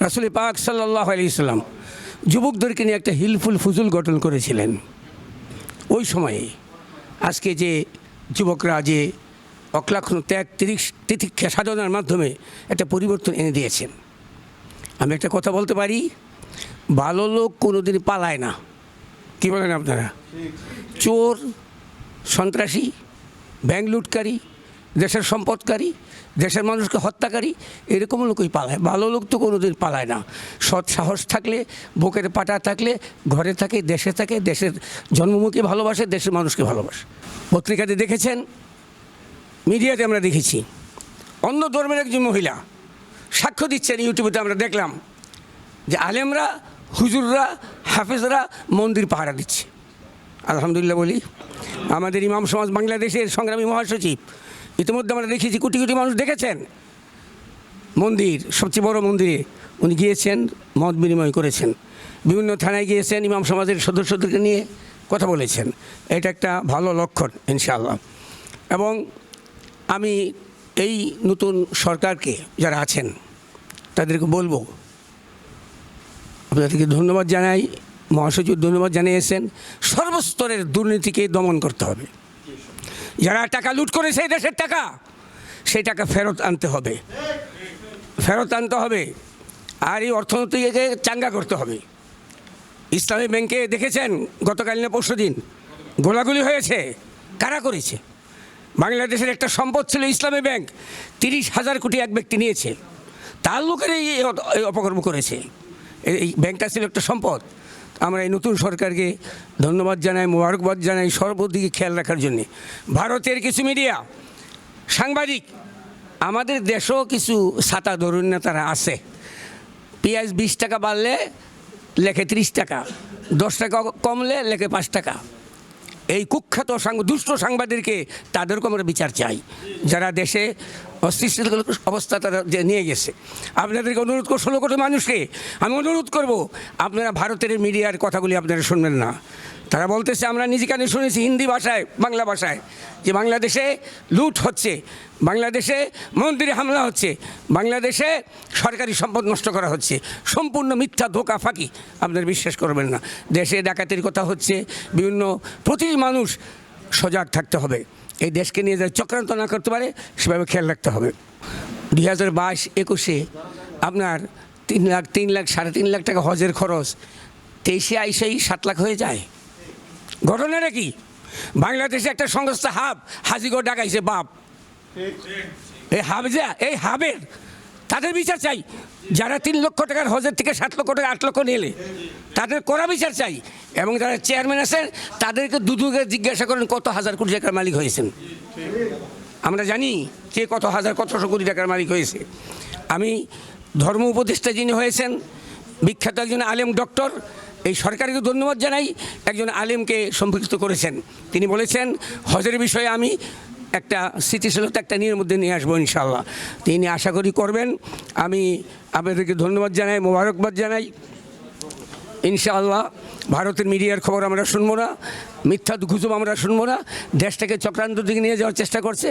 রাসুল পাক সাল্লাহ আলিয়াল্লাম যুবকদেরকে নিয়ে একটা হিলফুল ফুজুল গঠন করেছিলেন। ওই সময়ে আজকে যে যুবকরা যে অক্লাক্ষণ ত্যাগ তিরিশ তিতিক্ষা সাধনার মাধ্যমে একটা পরিবর্তন এনে দিয়েছেন। আমি একটা কথা বলতে পারি ভালো লোক কোনোদিন পালায় না। কী বলেন আপনারা? চোর সন্ত্রাসী ব্যাংক লুটকারী দেশের সম্পদকারী, দেশের মানুষকে হত্যাকারী, এরকম লোকই পালায়। ভালো লোক তো কোনোদিন পালায় না। সৎ সাহস থাকলে, বুকের পাটা থাকলে, ঘরে থাকে, দেশে থাকে, দেশের জন্মমুখী ভালোবাসে, দেশের মানুষকে ভালোবাসে। পত্রিকাতে দেখেছেন? মিডিয়াতে আমরা দেখেছি। অন্য ধর্মের একজন মহিলা সাক্ষ্য দিচ্ছেন, ইউটিউবে আমরা দেখলাম, যে আলেমরা, হুজুররা, হাফেজরা মন্দির পাহারা দিচ্ছে। আলহামদুলিল্লাহ বলি, আমাদের ইমাম সমাজ বাংলাদেশের সংগ্রামী মহাসচিব ইতিমধ্যে আমরা দেখেছি কোটি কোটি মানুষ দেখেছেন। মন্দির, সবচেয়ে বড় মন্দিরে উনি গিয়েছেন, মত বিনিময় করেছেন। বিভিন্ন থানায় গিয়েছেন, ইমাম সমাজের সদস্যদেরকে নিয়ে কথা বলেছেন। এটা একটা ভালো লক্ষণ, ইনশাআল্লাহ। এবং আমি এই নতুন সরকারকে যারা আছেন, তাদেরকে বলব, আপনাদেরকে ধন্যবাদ জানাই, মহাসচিব ধন্যবাদ জানিয়েছেন, সর্বস্তরের দুর্নীতিকে দমন করতে হবে। যারা টাকা লুট করেছে এই দেশের টাকা সেই টাকা ফেরত আনতে হবে। ফেরত আনতে হবে। আর এই অর্থনীতিকে চাঙ্গা করতে হবে। ইসলামী ব্যাংকে দেখেছেন গতকাল না পরশু দিন? গোলাগুলি হয়েছে। কারা করেছে? বাংলাদেশের একটা সম্পদ ছিল ইসলামী ব্যাংক। তিরিশ হাজার কোটি এক ব্যক্তি নিয়েছে। তার লোকেরাই এই অপকর্ম করেছে। এই এই ব্যাংকটা ছিল একটা সম্পদ। আমরা এই নতুন সরকারকে ধন্যবাদ জানাই, মোবারকবাদ জানাই সর্বদিকে খেয়াল রাখার জন্যে। ভারতের কিছু মিডিয়া, সাংবাদিক, আমাদের দেশেও কিছু ছাতা ধরুন না তারা আছে। পেঁয়াজ বিশ টাকা বাড়লে লেখে ত্রিশ টাকা, দশ টাকা কমলে লেখে পাঁচ টাকা। এই কুখ্যাত সাংব- দুষ্ট সাংবাদিককে তাদেরকে আমরা বিচার চাই। যারা দেশে অস্থিতিশীল অবস্থা তারা যে নিয়ে গেছে। আপনাদেরকে অনুরোধ করব, ষোলো কোটি মানুষকে আমি অনুরোধ করব, আপনারা ভারতের মিডিয়ার কথাগুলি আপনারা শুনবেন না। তারা বলতেছে, আমরা নিজে কানে শুনেছি হিন্দি ভাষায়, বাংলা ভাষায়, যে বাংলাদেশে লুট হচ্ছে, বাংলাদেশে মন্দিরে হামলা হচ্ছে, বাংলাদেশে সরকারি সম্পদ নষ্ট করা হচ্ছে, সম্পূর্ণ মিথ্যা, ধোকা, ফাঁকি। আপনারা বিশ্বাস করবেন না। দেশে ডাকাতির কথা হচ্ছে, বিভিন্ন প্রতিটি মানুষ সজাগ থাকতে হবে। এই দেশকে নিয়ে যারা চক্রান্ত না করতে পারে সেভাবে খেয়াল রাখতে হবে। দুই হাজার বাইশ একুশে আপনার তিন লাখ তিন লাখ সাড়ে তিন লাখ টাকা হজের খরচ তেইশে আইসেই সাত লাখ হয়ে যায়। ঘটনাটা কি? বাংলাদেশে একটা সংস্থা হাব হাজিগড় ডাকাইছে বাপ। এই হাব যা এই হাবের তাদের বিচার চাই। যারা তিন লক্ষ টাকার হজের থেকে সাত লক্ষ টাকা, আট লক্ষ নিলে, তাদের করা বিচার চাই। এবং যারা চেয়ারম্যান আছেন, তাদেরকে দুদুকে জিজ্ঞাসা করেন, কত হাজার কোটি টাকার মালিক হয়েছেন? আমরা জানি কে কত হাজার, কতশো কোটি টাকার মালিক হয়েছে। আমি ধর্ম উপদেষ্টা যিনি হয়েছেন, বিখ্যাত একজন আলেম ডক্টর এই সরকারকে ধন্যবাদ জানাই। একজন আলেমকে সম্পৃক্ত করেছেন। তিনি বলেছেন, হজের বিষয়ে আমি একটা স্থিতিশীলতা একটা নিয়ের মধ্যে নিয়ে আসব ইনশাল্লাহ তিনি আশা করি করবেন। আমি আপনাদেরকে ধন্যবাদ জানাই, মোবারকবাদ জানাই। ইনশাআল্লাহ ভারতের মিডিয়ার খবর আমরা শুনব না, মিথ্যা গুজব আমরা শুনব না, দেশটাকে চক্রান্ত দিকে নিয়ে যাওয়ার চেষ্টা করছে।